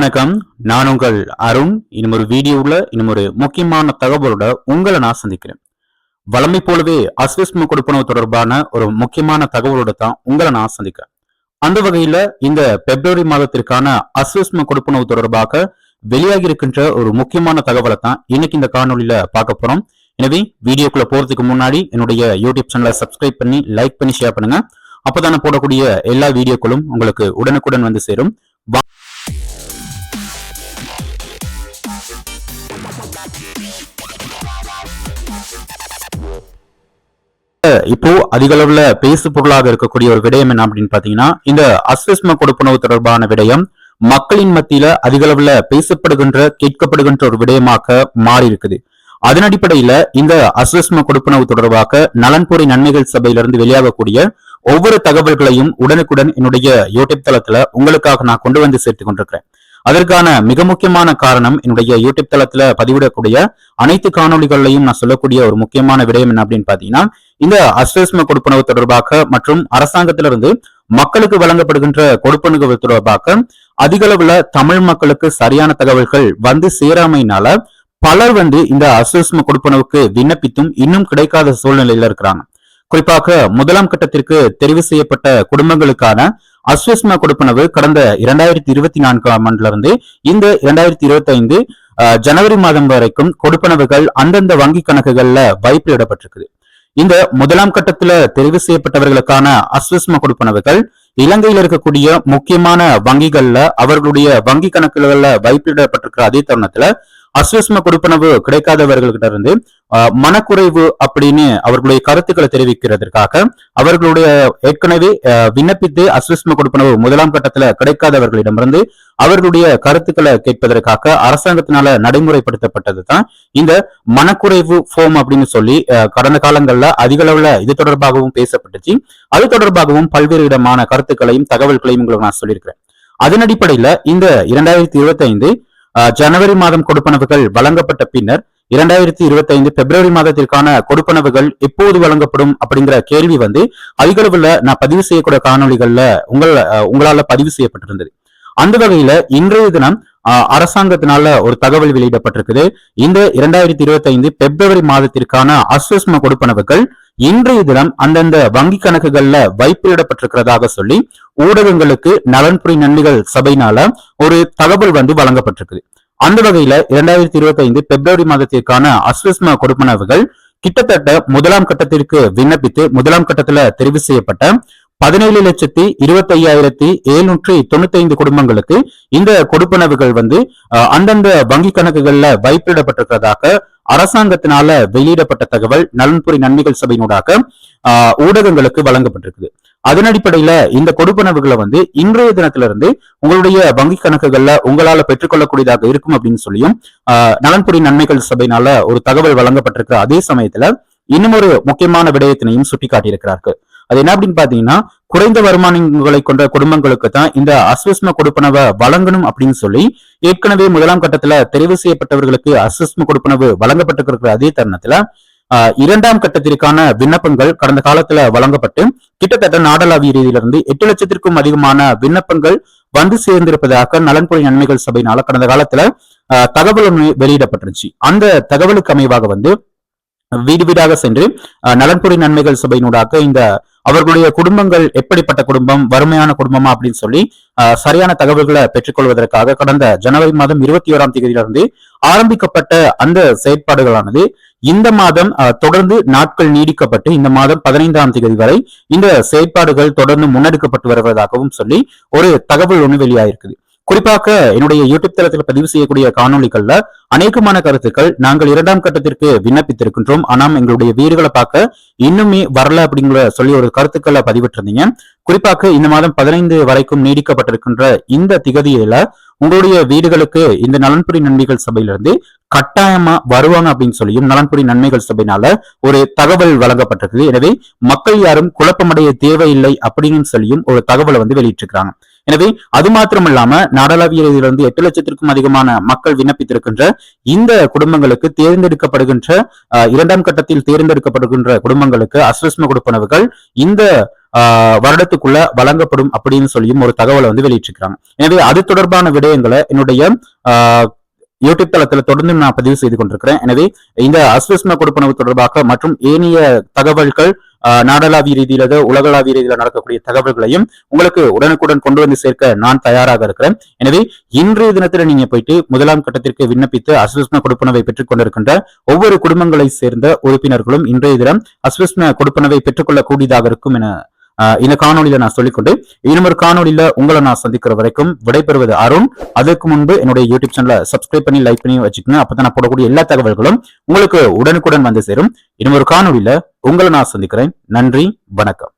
வணக்கம். நான் உங்கள் அருண். இன்னும் ஒரு வீடியோவில் இன்னும் ஒரு முக்கியமான தகவலோட உங்களை நான் சந்திக்கிறேன். வளமை போலவே அஸ்வஸ்ம கொடுப்பனவு தொடர்பான ஒரு முக்கியமான தகவலோட தான் உங்களை நான் சந்திக்கிறேன். அந்த வகையில் இந்த பிப்ரவரி மாதத்திற்கான அஸ்வஸ்ம கொடுப்பனவு தொடர்பாக வெளியாகி இருக்கின்ற ஒரு முக்கியமான தகவலை தான் இன்னைக்கு இந்த காணொலியில பார்க்க போறோம். எனவே வீடியோக்குள்ள போறதுக்கு முன்னாடி என்னுடைய யூடியூப் சேனலை சப்ஸ்கிரைப் பண்ணி லைக் பண்ணி ஷேர் பண்ணுங்க. அப்போதானே போடக்கூடிய எல்லா வீடியோக்களும் உங்களுக்கு உடனுக்குடன் வந்து சேரும். இப்போ அதிக அளவுல பேசு பொருளாக இருக்கக்கூடிய ஒரு விடயம் என்ன அப்படின்னு பாத்தீங்கன்னா இந்த அஸ்வஸ்ம கொடுப்பனவு தொடர்பான விடயம் மக்களின் மத்தியில அதிக அளவுல பேசப்படுகின்ற கேட்கப்படுகின்ற ஒரு விடயமாக மாறி இருக்குது அதன் அடிப்படையில இந்த அஸ்வஸ்ம கொடுப்பனவு தொடர்பாக நலன்புரை நன்மைகள் சபையிலிருந்து வெளியாகக்கூடிய ஒவ்வொரு தகவல்களையும் உடனுக்குடன் என்னுடைய யூடியூப் தளத்துல உங்களுக்காக நான் கொண்டு வந்து சேர்த்து கொண்டிருக்கிறேன். அதற்கான மிக முக்கியமான காரணம் என்னுடைய யூடியூப் தளத்துல பதிவிடக்கூடிய அனைத்து காணொளிகளையும் நான் சொல்லக்கூடிய ஒரு முக்கியமான விடயம் என்ன அப்படின்னு பாத்தீங்கன்னா இந்த அஸ்வஸ்ம கொடுப்பனவு தொடர்பாக மற்றும் அரசாங்கத்திலிருந்து மக்களுக்கு வழங்கப்படுகின்ற கொடுப்பனவு தொடர்பாக அதிக அளவுல தமிழ் மக்களுக்கு சரியான தகவல்கள் வந்து சேராமையினால பலர் வந்து இந்த அஸ்வஸ்ம கொடுப்பனவுக்கு விண்ணப்பித்தும் இன்னும் கிடைக்காத சூழ்நிலையில இருக்கிறாங்க. குறிப்பாக முதலாம் கட்டத்திற்கு தெரிவு செய்யப்பட்ட குடும்பங்களுக்கான அஸ்வஸ்மா கொடுப்பனவு கடந்த இரண்டாயிரத்தி இருபத்தி நான்காம் ஆண்டுல இந்த இரண்டாயிரத்தி இருபத்தி ஐந்து ஜனவரி மாதம் வரைக்கும் கொடுப்பனவுகள் அந்தந்த வங்கி கணக்குகள்ல வைப்பிடப்பட்டிருக்குது இந்த முதலாம் கட்டத்துல தெரிவு செய்யப்பட்டவர்களுக்கான அஸ்வஸ்ம கொடுப்பனவுகள் இலங்கையில் இருக்கக்கூடிய முக்கியமான வங்கிகள்ல அவர்களுடைய வங்கி கணக்குகள்ல வைப்பிடப்பட்டிருக்கிற அதே தருணத்துல அஸ்வஸ்ம கொடுப்பனவு கிடைக்காதவர்கள்கிட்ட இருந்து மனக்குறைவு அப்படின்னு அவர்களுடைய கருத்துக்களை தெரிவிக்கிறதற்காக அவர்களுடைய ஏற்கனவே விண்ணப்பித்து அஸ்வஸ்ம கொடுப்பனவு முதலாம் கட்டத்துல கிடைக்காதவர்களிடமிருந்து அவர்களுடைய கருத்துக்களை கேட்பதற்காக அரசாங்கத்தினால நடைமுறைப்படுத்தப்பட்டது தான் இந்த மனக்குறைவு ஃபோம் அப்படின்னு சொல்லி கடந்த காலங்கள்ல அதிக அளவுல இது தொடர்பாகவும் பேசப்பட்டுச்சு. அது தொடர்பாகவும் பல்வேறு விதமான கருத்துக்களையும் தகவல்களையும் உங்களுக்கு நான் சொல்லியிருக்கிறேன். அதன் அடிப்படையில இந்த இரண்டாயிரத்தி இருபத்தி ஐந்து ஜனவரி மாதம் கொடுப்பனவுகள் வழங்கப்பட்ட பின்னர் இரண்டாயிரத்தி இருபத்தி ஐந்து பிப்ரவரி மாதத்திற்கான கொடுப்பனவுகள் எப்போது வழங்கப்படும் அப்படிங்கிற கேள்வி வந்து அதிக அளவுல நான் பதிவு செய்யக்கூடிய காணொளிகள்ல உங்கள் அஹ், உங்களால பதிவு செய்யப்பட்டிருந்தது. அந்த வகையில இன்றைய தினம் அரசாங்கத்தினால ஒரு தகவல் வெளியிடப்பட்டிருக்குது. இந்த இரண்டாயிரத்தி இருபத்தி ஐந்து பிப்ரவரி மாதத்திற்கான அஸ்வஸ்ம கொடுப்பனவுகள் இன்றைய தினம் அந்தந்த வங்கி கணக்குகள்ல வைப்பிலிடப்பட்டிருக்கிறதாக சொல்லி ஊடகங்களுக்கு நலன்புரி நன்மைகள் சபையினால ஒரு தகவல் வந்து வழங்கப்பட்டிருக்குது. அந்த வகையில இரண்டாயிரத்தி இருபத்தி ஐந்து பிப்ரவரி மாதத்திற்கான அஸ்வஸ்ம கொடுப்பனவுகள் கிட்டத்தட்ட முதலாம் கட்டத்திற்கு விண்ணப்பித்து முதலாம் கட்டத்துல தெரிவு செய்யப்பட்ட பதினேழு லட்சத்தி இருபத்தி ஐயாயிரத்தி எழுநூற்றி தொண்ணூத்தி ஐந்து குடும்பங்களுக்கு இந்த கொடுப்பனவுகள் வந்து அந்தந்த வங்கி கணக்குகள்ல வைப்பிடப்பட்டிருக்கிறதாக அரசாங்கத்தினால வெளியிடப்பட்ட தகவல் நலன்புரி நன்மைகள் சபையினூடாக ஊடகங்களுக்கு வழங்கப்பட்டிருக்குது. அதன் அடிப்படையில இந்த கொடுப்பனவுகளை வந்து இன்றைய தினத்திலிருந்து உங்களுடைய வங்கி கணக்குகள்ல உங்களால பெற்றுக்கொள்ளக்கூடியதாக இருக்கும் அப்படின்னு சொல்லியும் ஆஹ், நலன்புரி நன்மைகள் சபையினால ஒரு தகவல் வழங்கப்பட்டிருக்கிற அதே சமயத்துல இன்னும் ஒரு முக்கியமான விடயத்தினையும் சுட்டிக்காட்டியிருக்கிறார்கள். அது என்ன அப்படின்னு பாத்தீங்கன்னா குறைந்த வருமானங்களை கொண்ட குடும்பங்களுக்கு தான் இந்த அஸ்வஸ்ம கொடுப்பனவை வழங்கணும் அப்படின்னு சொல்லி ஏற்கனவே முதலாம் கட்டத்துல தெரிவு செய்யப்பட்டவர்களுக்கு அஸ்வஸ்ம கொடுப்பனவு வழங்கப்பட்டிருக்கிற அதே தருணத்துல இரண்டாம் கட்டத்திற்கான விண்ணப்பங்கள் கடந்த காலத்துல வழங்கப்பட்டு கிட்டத்தட்ட நாடளாவிய ரீதியிலிருந்து எட்டு லட்சத்திற்கும் அதிகமான விண்ணப்பங்கள் வந்து சேர்ந்திருப்பதாக நலன்புரி நன்மைகள் சபையினால கடந்த காலத்துல தகவல் வெளியிடப்பட்டிருச்சு. அந்த தகவலுக்கு அமைவாக வந்து வீடு வீடாக சென்று நலன்புரி நன்மைகள் சபையினூடாக இந்த அவர்களுடைய குடும்பங்கள் எப்படிப்பட்ட குடும்பம் வறுமையான குடும்பமா அப்படின்னு சொல்லி சரியான தகவல்களை பெற்றுக்கொள்வதற்காக கடந்த ஜனவரி மாதம் இருபத்தி ஓராம் தேதியிலிருந்து ஆரம்பிக்கப்பட்ட அந்த செயற்பாடுகளானது இந்த மாதம் தொடர்ந்து நாட்கள் நீடிக்கப்பட்டு இந்த மாதம் பதினைந்தாம் தேதி வரை இந்த செயற்பாடுகள் தொடர்ந்து முன்னெடுக்கப்பட்டு வருவதாகவும் சொல்லி ஒரு தகவல் ஒன்று வெளியாயிருக்குது குறிப்பாக என்னுடைய யூடியூப் தளத்தில் பதிவு செய்யக்கூடிய காணொளிகள்ல அநேகமான கருத்துக்கள் நாங்கள் இரண்டாம் கட்டத்திற்கு விண்ணப்பித்திருக்கின்றோம். ஆனால் எங்களுடைய வீடுகளை பார்க்க இன்னுமே வரல அப்படிங்கிற சொல்லி ஒரு கருத்துக்களை பதிவிட்டிருந்தீங்க. குறிப்பாக இந்த மாதம் பதினைந்து வரைக்கும் நீடிக்கப்பட்டிருக்கின்ற இந்த திகதியில உங்களுடைய வீடுகளுக்கு இந்த நலன்புரி நன்மைகள் சபையிலிருந்து கட்டாயமா வருவாங்க அப்படின்னு சொல்லியும் நலன்புரி நன்மைகள் சபையினால ஒரு தகவல் வழங்கப்பட்டிருக்குது. எனவே மக்கள் யாரும் குழப்பமடைய தேவையில்லை அப்படின்னு சொல்லியும் ஒரு தகவலை வந்து வெளியிட்டிருக்கிறாங்க. எனவே அது மாத்திரமில்லாம நாடளாவிய ரீதியிலிருந்து எட்டு லட்சத்திற்கும் அதிகமான மக்கள் விண்ணப்பித்திருக்கின்ற இந்த குடும்பங்களுக்கு தேர்ந்தெடுக்கப்படுகின்ற இரண்டாம் கட்டத்தில் தேர்ந்தெடுக்கப்படுகின்ற குடும்பங்களுக்கு அஸ்வஸ்ம கொடுப்பனவுகள் இந்த ஆஹ் வருடத்துக்குள்ள வழங்கப்படும் அப்படின்னு சொல்லியும் ஒரு தகவலை வந்து வெளியிட்டிருக்கிறாங்க. எனவே அது தொடர்பான விடயங்களை என்னுடைய ஆஹ் யூடியூப் தளத்துல தொடர்ந்து நான் பதிவு செய்து கொண்டிருக்கிறேன். எனவே இந்த அஸ்வஸ்ம கொடுப்பனவு தொடர்பாக மற்றும் ஏனைய தகவல்கள் நாடளாவிய ரீதியில உலகளாவிய ரீதியில நடக்கக்கூடிய தகவல்களையும் உங்களுக்கு உடனுக்குடன் கொண்டு வந்து சேர்க்க நான் தயாராக இருக்கிறேன். எனவே இன்றைய தினத்துல நீங்க போயிட்டு முதலாம் கட்டத்திற்கு விண்ணப்பித்து அஸ்வஸ்ம கொடுப்பனவை பெற்றுக் கொண்டிருக்கின்ற ஒவ்வொரு குடும்பங்களை சேர்ந்த உறுப்பினர்களும் இன்றைய தினம் அஸ்வஸ்ம கொடுப்பனவை பெற்றுக்கொள்ளக்கூடியதாக இருக்கும் என இந்த காணொலியில நான் சொல்லிக்கொண்டு இன்னும் ஒரு காணொலியில உங்களை நான் சந்திக்கிற வரைக்கும் விடைபெறுவது அருண். அதற்கு முன்பு என்னுடைய யூடியூப் சேனலை சப்ஸ்கிரைப் பண்ணி லைக் பண்ணி வச்சுக்கோங்க. அப்பதான் நான் போடக்கூடிய எல்லா தகவல்களும் உங்களுக்கு உடனுக்குடன் வந்து சேரும். இன்னும் ஒரு காணொலியில உங்களை நான் சந்திக்கிறேன். நன்றி வணக்கம்.